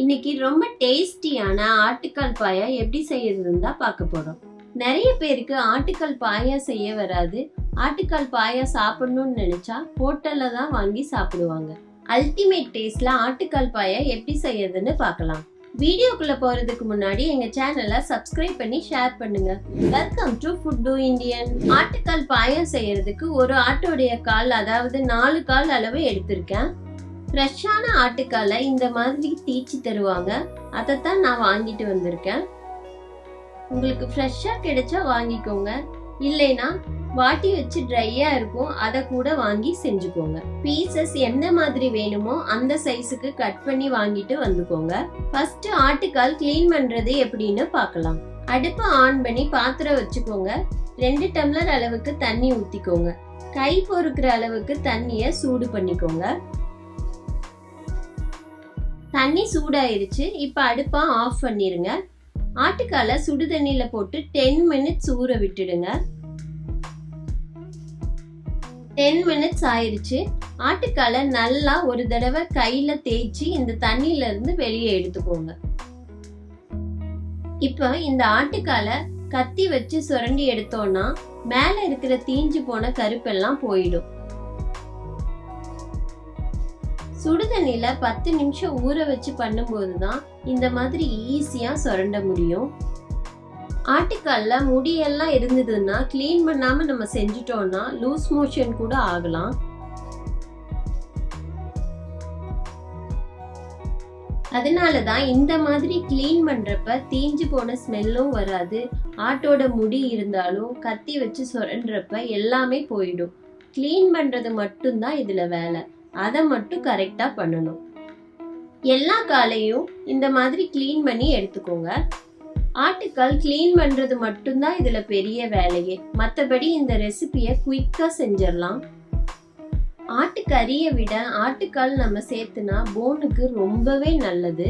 இன்னைக்கு ரொம்ப டேஸ்டியான ஆட்டுக்கால் பாயா எப்படி செய்யறதுன்னு தான் பார்க்க போறோம். நிறைய பேருக்கு ஆட்டுக்கால் பாயா செய்ய வராது. ஆட்டுக்கால் பாயா சாப்பிடணும்னு நினைச்சா ஹோட்டல்ல தான் வாங்கி சாப்பிடுவாங்க. அல்டிமேட் டேஸ்ட்ல ஆட்டுக்கால் பாயா எப்படி செய்யறதுன்னு பார்க்கலாம். வீடியோக்குள்ள போறதுக்கு முன்னாடி எங்க சேனலை சப்ஸ்கிரைப் பண்ணி ஷேர் பண்ணுங்க. Welcome to food to Indian ஆட்டுக்கால் பாயம் செய்யறதுக்கு ஒரு ஆட்டோடைய கால் அதாவது நாலு கால் அளவு எடுத்திருக்கேன். ஃப்ரெஷ்ஷான ஆட்டுக்காலை இந்த மாதிரி தீச்சி தருவாங்க. அதைத்தான் நான் வாங்கிட்டு வந்திருக்கேன். உங்களுக்கு ஃப்ரெஷ்ஷாக கிடைச்சா வாங்கிக்கோங்க. இல்லைன்னா வாட்டி வச்சு ட்ரையா இருக்கும் அதை கூட வாங்கி செஞ்சுக்கோங்க. பீசஸ் எந்த மாதிரி வேணுமோ அந்த சைஸுக்கு கட் பண்ணி வாங்கிட்டு வந்துக்கோங்க. ஃபர்ஸ்ட் ஆட்டுக்கால் க்ளீன் பண்றது எப்படின்னு பார்க்கலாம். அடுப்பை ஆன் பண்ணி பாத்திரம் வச்சுக்கோங்க. ரெண்டு டம்ளர் அளவுக்கு தண்ணி ஊத்திக்கோங்க. கை பொறுக்கிற அளவுக்கு தண்ணிய சூடு பண்ணிக்கோங்க. தண்ணி சூடாயிருச்சு. இப்போ அடுப்பை ஆஃப் பண்ணிடுங்க ஆட்டுக்காலை சுடு தண்ணியில் போட்டு டென் மினிட்ஸ் ஊற விட்டுடுங்க. டென் மினிட்ஸ் ஆயிடுச்சு ஆட்டுக்காலை நல்லா ஒரு தடவை கையில் தேய்ச்சி இந்த தண்ணியில இருந்து வெளியே எடுத்துக்கோங்க. இப்போ இந்த ஆட்டுக்காலை கத்தி வச்சு சுரண்டி எடுத்தோம்னா மேலே இருக்கிற தீஞ்சு போன கருப்பெல்லாம் போயிடும். சுடுதண்ணில பத்து நிமிஷம் ஊற வச்சு பண்ணும்போது தான் இந்த மாதிரி ஈஸியா சுரண்ட முடியும். ஆட்டுக்கால்ல முடியெல்லாம் இருந்ததுன்னா க்ளீன் பண்ணாம நம்ம செஞ்சிட்டோம்னா லூஸ் மோஷன் கூட ஆகலாம். அதனால தான் இந்த மாதிரி க்ளீன் பண்றப்ப தீஞ்சு போன ஸ்மெல்லும் வராது. ஆட்டோட முடி இருந்தாலும் கத்தி வச்சு சுரண்டுறப்ப எல்லாமே போயிடும். க்ளீன் பண்றது மட்டும்தான் இதுல வேலை. அதை மட்டும் கரெக்டாக பண்ணணும். எல்லா காலையும் இந்த மாதிரி க்ளீன் பண்ணி எடுத்துக்கோங்க. ஆட்டுக்கால் க்ளீன் பண்ணுறது மட்டும்தான் இதில் பெரிய வேலையே. மற்றபடி இந்த ரெசிபியை குயிக்காக செஞ்சிடலாம். ஆட்டுக்கறியை விட ஆட்டுக்கால் நம்ம சேர்த்துனா போனுக்கு ரொம்பவே நல்லது.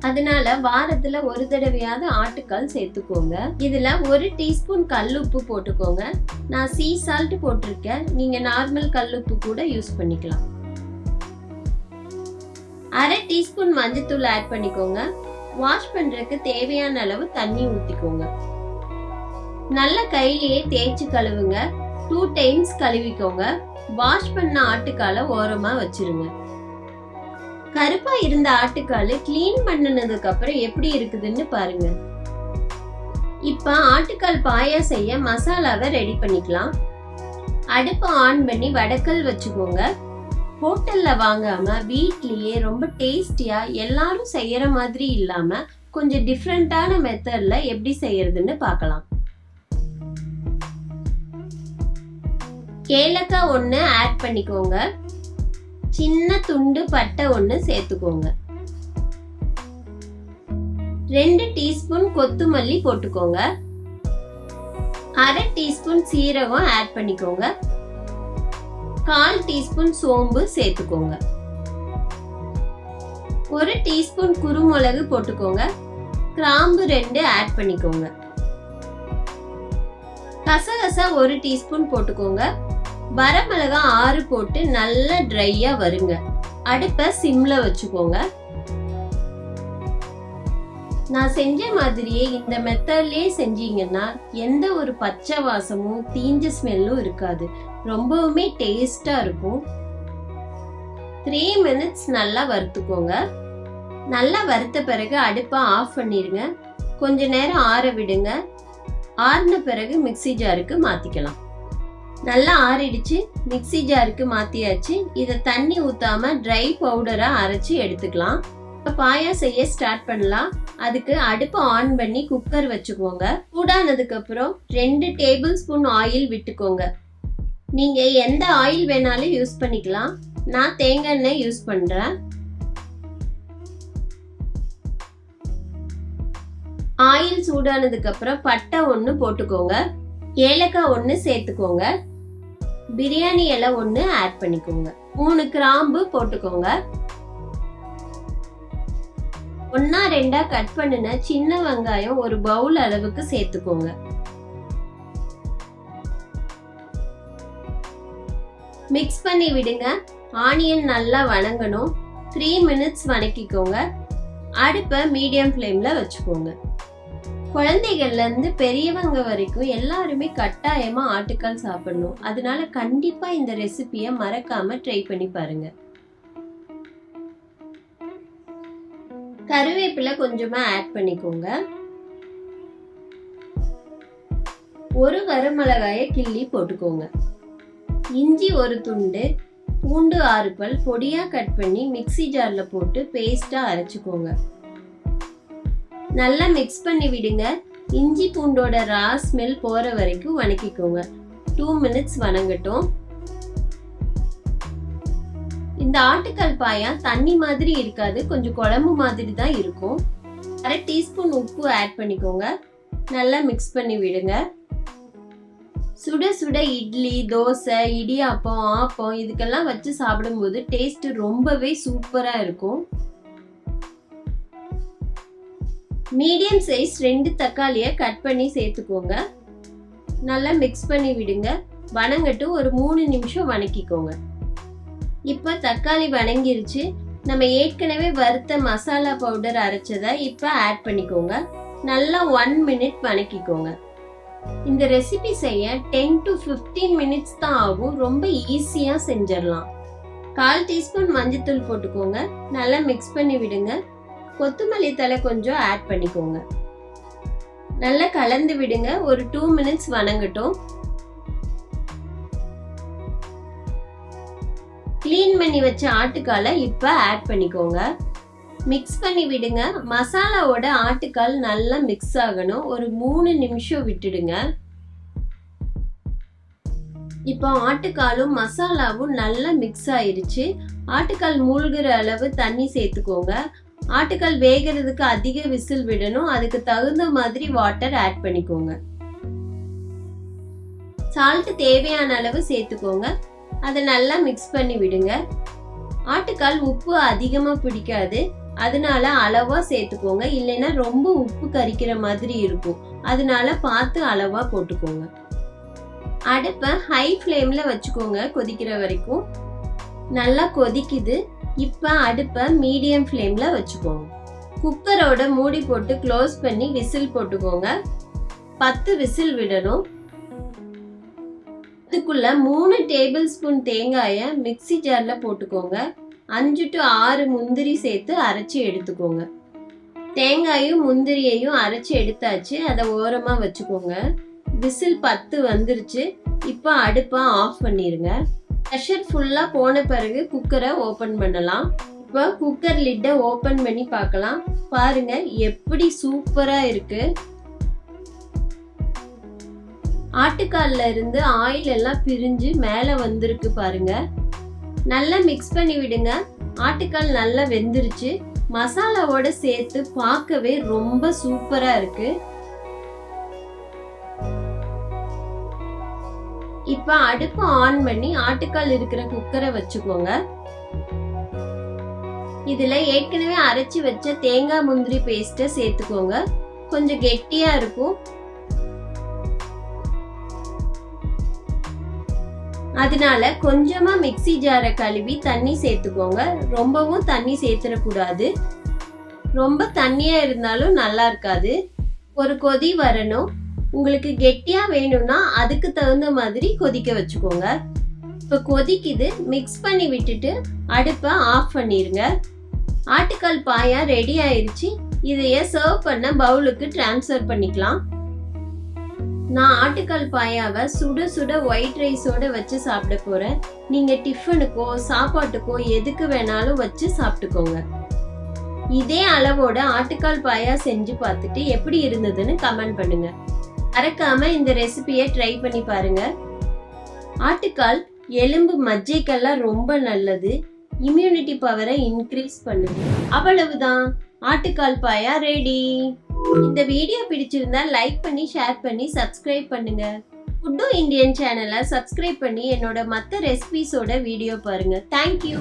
அதனால வாரத்துல ஒரு தடவையாவது ஆட்டுக்கால் சேர்த்துக்கோங்க. இதுல ஒரு டீஸ்பூன் கல்லுப்பு போட்டுக்கோங்க. நான் சீ சால்ட் போட்டிருக்கேன். நீங்க நார்மல் கல்லுப்பு கூட யூஸ் பண்ணிக்கலாம். அரை டீஸ்பூன் மஞ்சத்தூள் ஆட் பண்ணிக்கோங்க. வாஷ் பண்றதுக்கு தேவையான அளவு தண்ணி ஊத்திக்கோங்க. நல்ல கையிலேயே தேய்ச்சி கழுவுங்க. டூ டைம்ஸ் கழுவிக்கோங்க. வாஷ் பண்ண ஆட்டுக்கால ஓரமா வச்சிருங்க. கருப்பா இருந்த ஆட்டுக்காலு க்ளீன் பண்ணினதுக்கு அப்புறம் எப்படி இருக்குதுன்னு பாருங்க. இப்ப ஆட்டுக்கால் பாயா செய்ய மசாலாவை ரெடி பண்ணிக்கலாம். அடுப்பை ஆன் பண்ணி வடக்கல் வச்சுக்கோங்க. ஹோட்டல்ல வாங்காம வீட்லயே ரொம்ப டேஸ்டியா எல்லாரும் செய்யற மாதிரி இல்லாம கொஞ்சம் டிஃப்ரெண்டான மெத்தட்ல எப்படி செய்யறதுன்னு பார்க்கலாம். ஏலக்காய் ஒன்று ஆட் பண்ணிக்கோங்க. சின்ன துண்டு பட்டை ஒன்று சேர்த்துக்கோங்க. ரெண்டு டீஸ்பூன் கொத்துமல்லி போட்டுக்கோங்க. அரை டீஸ்பூன் சீரகம் ஆட் பண்ணிக்கோங்க. கால் டீஸ்பூன் சோம்பு சேர்த்துக்கோங்க. ஒரு டீஸ்பூன் குறுமிளகு போட்டுக்கோங்க. கிராம்பு ரெண்டு ஆட் பண்ணிக்கோங்க. கசகசா ஒரு டீஸ்பூன் போட்டுக்கோங்க. வரமிளகா ஆறு போட்டு நல்லா ட்ரையா வருங்க. அடுப்பை சிம்ல வச்சுக்கோங்க. நான் செஞ்ச மாதிரியே இந்த மெத்தட்லயே செஞ்சீங்கன்னா எந்த ஒரு பச்சை வாசமும் தீஞ்ச ஸ்மெல்லும் இருக்காது. ரொம்பவுமே டேஸ்டா இருக்கும். த்ரீ மினிட்ஸ் நல்லா வறுத்துக்கோங்க. நல்லா வறுத்த பிறகு அடுப்பை ஆஃப் பண்ணிடுங்க. கொஞ்ச நேரம் ஆற விடுங்க. ஆறின பிறகு மிக்சி ஜாருக்கு மாத்திக்கலாம். நல்லா ஆறிடுச்சு மிக்சி ஜாருக்கு மாத்தியாச்சு. இதை தண்ணி ஊத்தாம ட்ரை பவுடரா அரைச்சு எடுத்துக்கலாம். இப்போ பாயா செய்ய ஸ்டார்ட் பண்ணலாம். அதுக்கு அடுப்பை ஆன் பண்ணி குக்கர் வச்சுக்கோங்க. சூடானதுக்கு அப்புறம் ரெண்டு டேபிள் ஸ்பூன் ஆயில் விட்டுக்கோங்க. நீங்க எந்த ஆயில் வேணாலும் யூஸ் பண்ணிக்கலாம். நான் தேங்காய் எண்ணெய் யூஸ் பண்றேன். ஆயில் சூடானதுக்கு அப்புறம் பட்டை ஒன்று போட்டுக்கோங்க. ஏலக்காய் ஒன்று சேர்த்துக்கோங்க. பிரியாணி இலை ஒன்று ஆட் பண்ணிக்கோங்க. மூணு கிராம்பு போட்டுக்கோங்க. ஒன்னா ரெண்டா கட் பண்ணின சின்ன வெங்காயம் ஒரு பவுல் அளவுக்கு சேர்த்துக்கோங்க. மிக்ஸ் பண்ணி விடுங்க. ஆனியன் நல்லா வணங்கணும். த்ரீ மினிட்ஸ் வணக்கிக்கோங்க. அடுப்பை மீடியம் ஃப்ளேமில் வச்சுக்கோங்க. குழந்தைகள்ல இருந்து பெரியவங்க வரைக்கும் எல்லாருமே கட்டாயமா ஆட்டுக்கால் சாப்பிடணும். அதனால கண்டிப்பா இந்த ரெசிபியை மறக்காம ட்ரை பண்ணி பாருங்க. கருவேப்பிலை கொஞ்சமா ஆட் பண்ணிக்கோங்க. ஒரு வரமிளகாய கிள்ளி போட்டுக்கோங்க. இஞ்சி ஒரு துண்டு பூண்டு ஆறு பல் பொடியா கட் பண்ணி மிக்ஸி ஜார்ல போட்டு பேஸ்டா அரைச்சுக்கோங்க. நல்லா மிக்ஸ் பண்ணி விடுங்க. இஞ்சி பூண்டோட ரா ஸ்மெல் போகிற வரைக்கும் வணக்கிக்கோங்க. Two minutes வணங்கட்டும். இந்த ஆட்டுக்கால் பாயா தண்ணி மாதிரி இருக்காது. கொஞ்சம் குழம்பு மாதிரி தான் இருக்கும். அரை டீஸ்பூன் உப்பு ஆட் பண்ணிக்கோங்க. நல்லா மிக்ஸ் பண்ணி விடுங்க. சுட சுட இட்லி தோசை இடியாப்பம் ஆப்பம் இதுக்கெல்லாம் வச்சு சாப்பிடும்போது டேஸ்ட் ரொம்பவே சூப்பராக இருக்கும். மீடியம் சைஸ் ரெண்டு தக்காளியை கட் பண்ணி சேர்த்துக்கோங்க. நல்லா மிக்ஸ் பண்ணி விடுங்க. வணங்கட்டு ஒரு மூணு நிமிஷம் வணக்கிக்கோங்க. இப்போ தக்காளி வணங்கிருச்சு. நம்ம ஏற்கனவே வறுத்த மசாலா பவுடர் அரைச்சதை இப்போ ஆட் பண்ணிக்கோங்க. நல்லா ஒன் மினிட் வணக்கிக்கோங்க. இந்த ரெசிபி செய்ய டென் டு ஃபிஃப்டீன் மினிட்ஸ் தான் ஆகும். ரொம்ப ஈஸியாக செஞ்சிடலாம். கால் டீஸ்பூன் மஞ்சத்தூள் போட்டுக்கோங்க. நல்லா மிக்ஸ் பண்ணி விடுங்க. கொத்தமல்லி தலை கொஞ்சம் ஆட் பண்ணிக்கோங்க. நல்லா கலந்து விடுங்க. ஒரு டூ மினிட்ஸ் வணங்கட்டும். க்ளீன் பண்ணி வச்ச ஆட்டுக்காலை இப்போ ஆட் பண்ணிக்கோங்க. மிக்ஸ் பண்ணி விடுங்க. மசாலாவோட ஆட்டுக்கால் நல்லா மிக்ஸ் ஆகணும். ஒரு மூணு நிமிஷம் விட்டுடுங்க. இப்போ ஆட்டுக்காலும் மசாலாவும் நல்லா மிக்ஸ் ஆயிருச்சு. ஆட்டுக்கால் மூழ்கிற அளவு தண்ணி சேர்த்துக்கோங்க. ஆட்டுக்கால் வேகிறதுக்கு அதிக விசில் விடணும். அதுக்கு தகுந்த மாதிரி வாட்டர் ஆட் பண்ணிக்கோங்க. சால்ட் தேவையான அளவு சேர்த்துக்கோங்க. அதை நல்லா மிக்ஸ் பண்ணி விடுங்க. ஆட்டுக்கால் உப்பு அதிகமாக பிடிக்காது. அதனால அளவா சேர்த்துக்கோங்க. இல்லைன்னா ரொம்ப உப்பு கரிக்கிற மாதிரி இருக்கும். அதனால பார்த்து அளவா போட்டுக்கோங்க. அடுப்பை ஹை ஃப்ளேமில் வச்சுக்கோங்க. கொதிக்கிற வரைக்கும். நல்லா கொதிக்குது. இப்போ அடுப்பை மீடியம் ஃப்ளேமில் வச்சுக்கோங்க. குக்கரோட மூடி போட்டு க்ளோஸ் பண்ணி விசில் போட்டுக்கோங்க. பத்து விசில் விடணும். இதுக்குள்ள மூணு டேபிள் ஸ்பூன் தேங்காயை மிக்ஸி ஜாரில் போட்டுக்கோங்க. அஞ்சு டு ஆறு முந்திரி சேர்த்து அரைச்சி எடுத்துக்கோங்க. தேங்காயும் முந்திரியையும் அரைச்சி எடுத்தாச்சு. அதை ஓரமாக வச்சுக்கோங்க. விசில் பத்து வந்துருச்சு. இப்போ அடுப்பை ஆஃப் பண்ணிடுங்க ப்ரெஷர் ஃபுல்லாக போன பிறகு குக்கரை ஓப்பன் பண்ணலாம். இப்போ குக்கர் லிட்டை ஓப்பன் பண்ணி பார்க்கலாம். பாருங்க எப்படி சூப்பராக இருக்கு. ஆட்டுக்கால்ல இருந்து ஆயில் எல்லாம் பிரிஞ்சு மேலே வந்திருக்கு பாருங்க. நல்லா மிக்ஸ் பண்ணி விடுங்க. ஆட்டுக்கால் நல்லா வெந்துருச்சு. மசாலாவோட சேர்த்து பார்க்கவே ரொம்ப சூப்பராக இருக்குது இப்ப அடுப்பு ஆன் பண்ணி ஆட்டுக்கால் இருக்கிற குக்கரை வச்சுக்கோங்க. இதுல ஏற்கனவே அரைச்சு வச்ச தேங்காய் முந்திரி பேஸ்ட சேர்த்துக்கோங்க. கொஞ்சம் கெட்டியா இருக்கும். அதனால கொஞ்சமா மிக்ஸி ஜாரை கழுவி தண்ணி சேர்த்துக்கோங்க. ரொம்பவும் தண்ணி சேர்த்துடக்கூடாது ரொம்ப தண்ணியா இருந்தாலும் நல்லா இருக்காது. ஒரு கொதி வரணும். உங்களுக்கு கெட்டியா வேணும்னா அதுக்கு தகுந்த மாதிரி கொதிக்க வச்சுக்கோங்க. இப்போ கொதிக்குது மிக்ஸ் பண்ணி விட்டுட்டு அடுப்பை ஆஃப் பண்ணிடுங்க ஆட்டுக்கால் பாயா ரெடி ஆயிடுச்சு இதையே சர்வ் பண்ண பவுலுக்கு டிரான்ஸ்ஃபர் பண்ணிக்கலாம். நான் ஆட்டுக்கால் பாயாவை சுட சுட ஒயிட் ரைஸோட வச்சு சாப்பிட போறேன். நீங்க டிஃபனுக்கோ சாப்பாட்டுக்கோ எதுக்கு வேணாலும் வச்சு சாப்பிட்டுக்கோங்க. இதே அளவோட ஆட்டுக்கால் பாயா செஞ்சு பார்த்துட்டு எப்படி இருந்ததுன்னு கமெண்ட் பண்ணுங்க. மறக்காம இந்த ரெசிபியை ட்ரை பண்ணி பாருங்க. ஆட்டுக்கால் எலும்பு மஜ்ஜைக்கெல்லாம் ரொம்ப நல்லது. இம்யூனிட்டி பவரை இன்க்ரீஸ் பண்ணுது. அவ்வளவுதான். ஆட்டுக்கால் பாயா ரெடி இந்த வீடியோ பிடிச்சிருந்தா லைக் பண்ணி ஷேர் பண்ணி சப்ஸ்கிரைப் பண்ணுங்க. ஃபுட்டு இந்தியன் சேனலை சப்ஸ்கிரைப் பண்ணி என்னோட மற்ற ரெசிபிஸோட வீடியோ பாருங்க. தேங்க்யூ